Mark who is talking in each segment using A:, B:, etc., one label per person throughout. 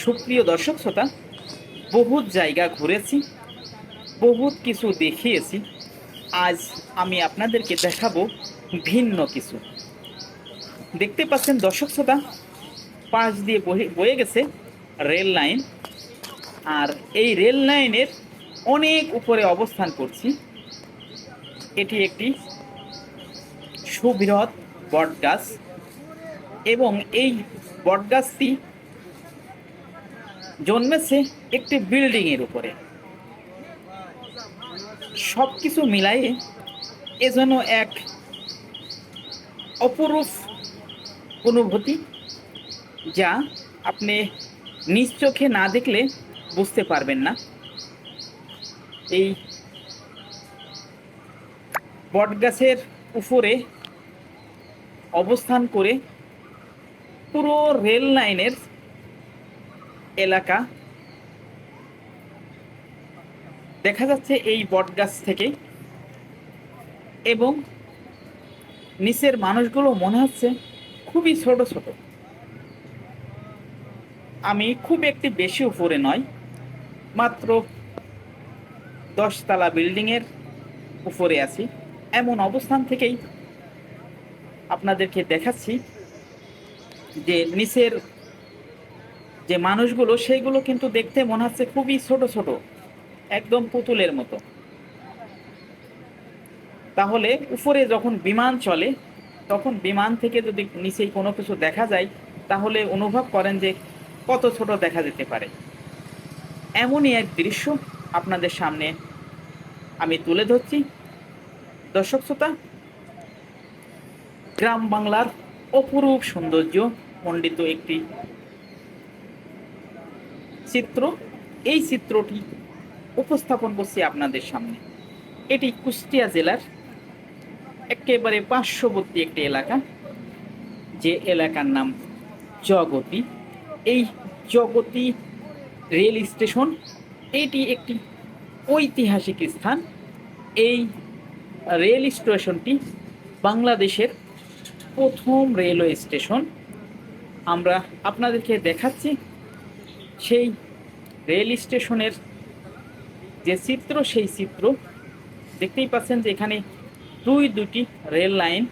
A: সুপ্রিয় দর্শক শ্রোতা, বহুত জায়গা ঘুরেছি, বহুত কিছু দেখিয়েছি। আজ আমি আপনাদেরকে দেখাবো ভিন্ন কিছু। দেখতে পাচ্ছেন দর্শক শ্রোতা, পাশ দিয়ে বয়ে গেছে রেল লাইন। আর এই রেল লাইনের অনেক উপরে অবস্থান করছি। এটি একটি সুবৃহৎ বটগাছ এবং এই বটগাছটি জন্মেছে একটি বিল্ডিংয়ের উপরে। সব কিছু মিলাইয়ে এ যেন এক অপরূপ অনুভূতি যা আপনি নিজ চোখে না দেখলে বুঝতে পারবেন না। এই বটগাছের উপরে অবস্থান করে পুরো রেল লাইনের এলাকা। দেখা যাচ্ছে এই বটগাছ থেকে এবং নিচের মানুষগুলো মনে হচ্ছে খুবই ছোট ছোট। আমি খুব একটি বেশি উপরে নয়, মাত্র দশতলা বিল্ডিংয়ের উপরে আছি। এমন অবস্থান থেকেই আপনাদেরকে দেখাচ্ছি যে নিচের যে মানুষগুলো, সেইগুলো কিন্তু দেখতে মনে হচ্ছে খুবই ছোট ছোট, একদম পুতুলের মতো। তাহলে উপরে যখন বিমান চলে, তখন বিমান থেকে যদি নিচেই কোনো কিছু দেখা যায়, তাহলে অনুভব করেন যে কত ছোট দেখা যেতে পারে। এমনই এক দৃশ্য আপনাদের সামনে আমি তুলে ধরছি। দর্শক শ্রোতা, গ্রাম বাংলার অপরূপ সৌন্দর্য, মণ্ডিত একটি চিত্র, এই চিত্রটি উপস্থাপন করছি আপনাদের সামনে। এটি কুষ্টিয়া জেলার একেবারে পার্শ্ববর্তী একটি এলাকা। যে এলাকার নাম জগতি। এই জগতি রেল স্টেশন, এটি একটি ঐতিহাসিক স্থান। এই রেল স্টেশনটি বাংলাদেশের প্রথম রেলওয়ে স্টেশন। আমরা আপনাদেরকে দেখাচ্ছি সেই রেল স্টেশনের যে চিত্র সেই চিত্র দেখতেই পাচ্ছেন যে এখানে দুই দুটি রেল লাইন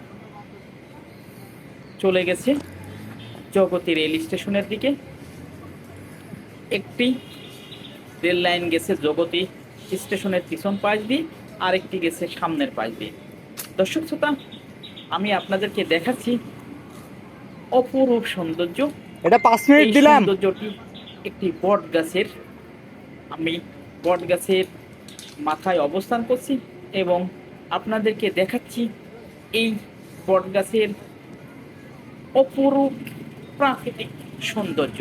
A: চলে গেছে জগতী রেল স্টেশনের দিকে। একটি রেল লাইন গেছে জগতী স্টেশনের পিছন পাশ দিয়ে আরেকটি গেছে সামনের পাশ দিয়ে। দর্শক শ্রোতা আমি আপনাদেরকে দেখাচ্ছি অপরূপ সৌন্দর্য।
B: এটা পাঁচ মিনিট দিলাম।
A: সৌন্দর্যটি একটি বট গাছের, আমি বট গাছের মাথায় অবস্থান করছি এবং আপনাদেরকে দেখাচ্ছি এই বট গাছের অপরূপ প্রাকৃতিক সৌন্দর্য।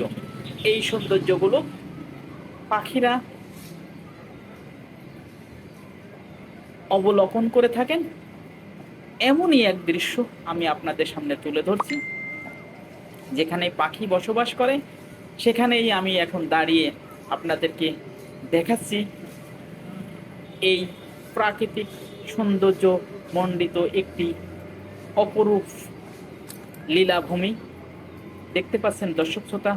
A: এই সৌন্দর্যগুলো পাখিরা অবলোকন করে থাকেন। এমনই এক দৃশ্য আমি আপনাদের সামনে তুলে ধরছি, যেখানে পাখি বসবাস করে সেখানেই আমি এখন দাঁড়িয়ে আপনাদেরকে দেখাচ্ছি এই প্রাকৃতিক সৌন্দর্য মণ্ডিত একটি অপরূপ লীলাভূমি। দেখতে পাচ্ছেন দর্শক শ্রোতা,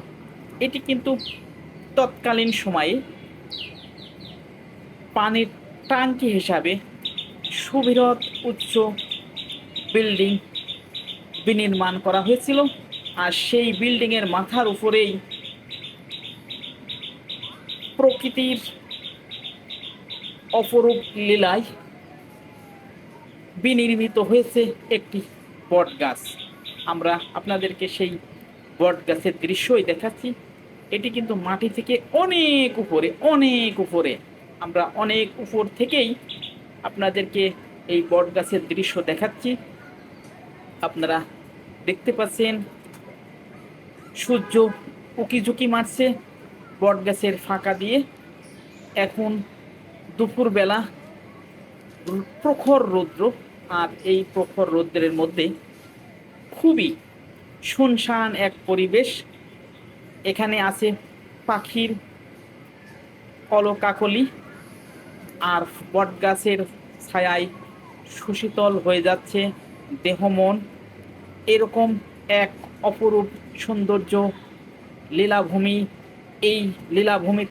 A: এটি কিন্তু তৎকালীন সময়ে পানির টাঙ্কি হিসাবে সুবৃহৎ উচ্চ বিল্ডিং বিনির্মাণ করা হয়েছিল। আর সেই বিল্ডিংয়ের মাথার উপরেই প্রকৃতির অপরূপ লীলায় বিনির্মিত হয়েছে একটি বট গাছ আমরা আপনাদেরকে সেই বট গাছের দৃশ্যই দেখাচ্ছি। এটি কিন্তু মাটি থেকে অনেক উপরে অনেক উপরে। আমরা অনেক উপর থেকেই আপনাদেরকে এই বট গাছের দৃশ্য দেখাচ্ছি। আপনারা দেখতে পাচ্ছেন, সূর্য উকিঝুঁকি মারছে। বট গাছের ফাঁকা দিয়ে এখন দুপুরবেলা প্রখর রৌদ্র আর এই প্রখর রৌদ্রের মধ্যে খুবই শুনশান এক পরিবেশ। এখানে আছে পাখির কলকাকলি আর বট গাছের ছায়ায় সুশীতল হয়ে যাচ্ছে দেহ মন। এরকম এক অপরূপ সৌন্দর্য, লীলাভূমি এই লীলাভূমি